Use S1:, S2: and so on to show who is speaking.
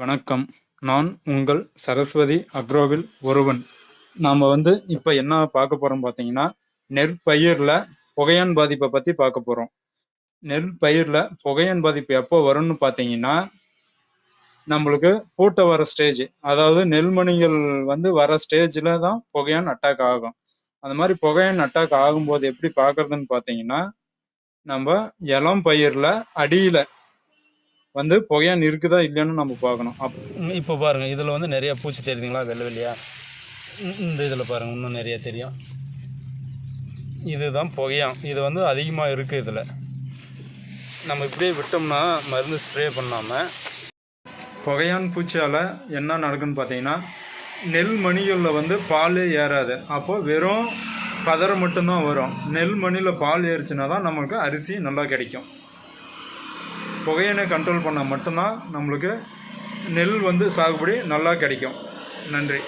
S1: வணக்கம். நான் உங்கள் சரஸ்வதி அக்ரோவில் ஒருவன். நாம் வந்து இப்போ என்ன பார்க்க போகிறோம் பார்த்தீங்கன்னா நெற்பயிரில் புகையான் பாதிப்பை பற்றி பார்க்க போகிறோம் நெற்பயிரில் புகையான் பாதிப்பு எப்போ வரும்னு பார்த்தீங்கன்னா நம்மளுக்கு பூட்ட வர ஸ்டேஜ் அதாவது நெல்மணிகள் வந்து வர ஸ்டேஜில் தான் புகையான் அட்டாக் ஆகும். அந்த மாதிரி புகையான் அட்டாக் ஆகும்போது எப்படி பார்க்கறதுன்னு பார்த்தீங்கன்னா நம்ம இளம் பயிரில் அடியில் வந்து புகையான் இருக்குதா இல்லைன்னு நம்ம பார்க்கணும். அப்
S2: இப்போ பாருங்கள் இதில் வந்து நிறையா பூச்சி தெரியுதுங்களா வெள்ளை வெள்ளையா? இந்த- இதில் பாருங்கள் இன்னும் நிறைய தெரியும். இதுதான் புகையான் இது வந்து அதிகமாக இருக்குது இதில். நம்ம இப்படியே விட்டோம்னா மருந்து ஸ்ப்ரே பண்ணாமல்
S1: புகையான் பூச்சியால் என்ன நடக்குன்னு பார்த்தீங்கன்னா நெல் மணிகளில் வந்து பாலே ஏறாது. அப்போது வெறும் கதரை மட்டும்தான் வரும். நெல் மணியில் பால் ஏறிச்சுன்னா தான் நமக்கு அரிசி நல்லா கிடைக்கும். புகையினை கண்ட்ரோல் பண்ணால் மட்டும்தான் நம்மளுக்கு நெல் வந்து சாகுபடி நல்லா கிடைக்கும். நன்றி.